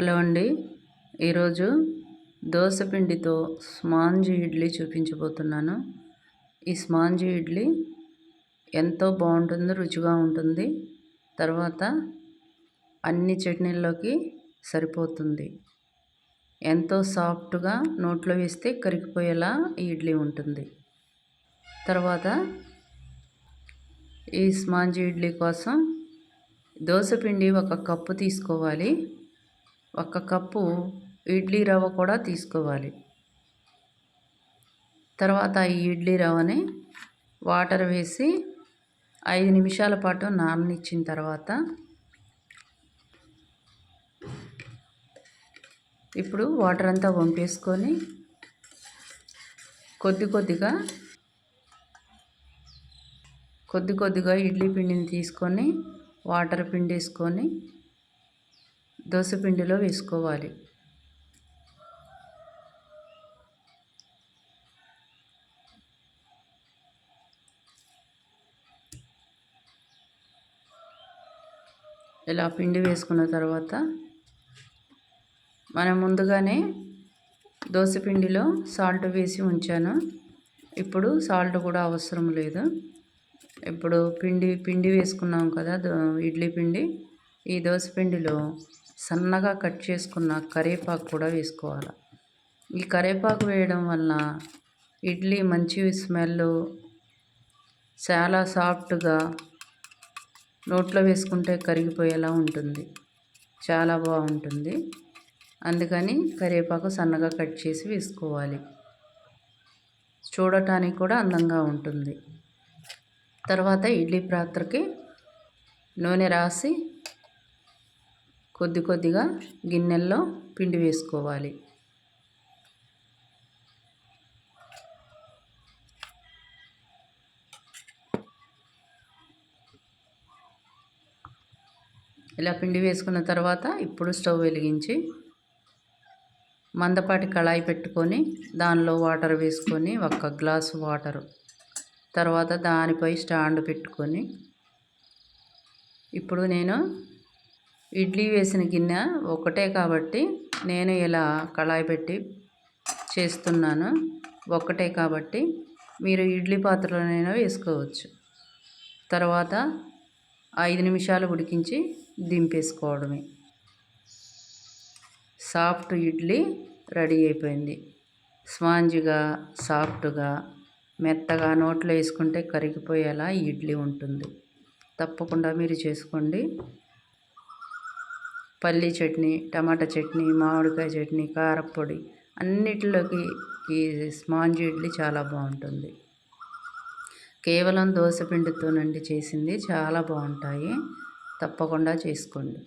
Hello అండి. ఈరోజు పిండితో స్మాంజ్ ఇడ్లీ చూపించబోతున్నాను. ఈ స్మాంజీ ఇడ్లీ ఎంతో బాగుంటుంది రుచిగా ఉంటుంది. తర్వాత అన్ని చట్నీల్లోకి సరిపోతుంది. ఎంతో సాఫ్ట్గా నోట్లో వేస్తే కరిగిపోయేలా ఈ ఇడ్లీ ఉంటుంది. తర్వాత ఈ స్మాంజీ ఇడ్లీ కోసం పిండి ఒక కప్పు తీసుకోవాలి. ఒక కప్పు ఇడ్లీ రవ్వ కూడా తీసుకోవాలి. తర్వాత ఈ ఇడ్లీ రవ్వని వాటర్ వేసి ఐదు నిమిషాల పాటు నాననిచ్చిన తర్వాత ఇప్పుడు వాటర్ అంతా వంపేసుకొని కొద్ది కొద్దిగా కొద్ది కొద్దిగా ఇడ్లీ పిండిని తీసుకొని వాటర్ పిండేసుకొని పిండిలో వేసుకోవాలి. ఇలా పిండి వేసుకున్న తర్వాత మనం ముందుగానే పిండిలో సాల్ట్ వేసి ఉంచాను. ఇప్పుడు సాల్ట్ కూడా అవసరం లేదు. ఇప్పుడు పిండి పిండి వేసుకున్నాం కదా ఇడ్లీ పిండి. ఈ దోశ పిండిలో సన్నగా కట్ చేసుకున్న కరివేపాకు కూడా వేసుకోవాలి. ఈ కరివేపాకు వేయడం వల్ల ఇడ్లీ మంచి స్మెల్ చాలా సాఫ్ట్గా నోట్లో వేసుకుంటే కరిగిపోయేలా ఉంటుంది. చాలా బాగుంటుంది. అందుకని కరివేపాకు సన్నగా కట్ చేసి వేసుకోవాలి. చూడటానికి కూడా అందంగా ఉంటుంది. తర్వాత ఇడ్లీ పాత్రకి నూనె రాసి కొద్ది కొద్దిగా గిన్నెల్లో పిండి వేసుకోవాలి. ఇలా పిండి వేసుకున్న తర్వాత ఇప్పుడు స్టవ్ వెలిగించి మందపాటి కళాయి పెట్టుకొని దానిలో వాటర్ వేసుకొని ఒక గ్లాసు వాటర్. తర్వాత దానిపై స్టాండ్ పెట్టుకొని ఇప్పుడు నేను ఇడ్లీ వేసిన గిన్నె ఒకటే కాబట్టి నేను ఇలా కళాయి పెట్టి చేస్తున్నాను. ఒక్కటే కాబట్టి మీరు ఇడ్లీ పాత్రలోనైనా వేసుకోవచ్చు. తర్వాత ఐదు నిమిషాలు ఉడికించి దింపేసుకోవడమే. సాఫ్ట్ ఇడ్లీ రెడీ అయిపోయింది. స్పాంజ్గా సాఫ్ట్గా మెత్తగా నోట్లో వేసుకుంటే కరిగిపోయేలా ఇడ్లీ ఉంటుంది. తప్పకుండా మీరు చేసుకోండి. పల్లీ చట్నీ టమాటా చట్నీ మామిడికాయ చట్నీ కారపొడి అన్నిటిలోకి ఈ స్పాంజ్ ఇడ్లీ చాలా బాగుంటుంది. కేవలం దోశ పిండితోనండి చేసింది. చాలా బాగుంటాయి. తప్పకుండా చేసుకోండి.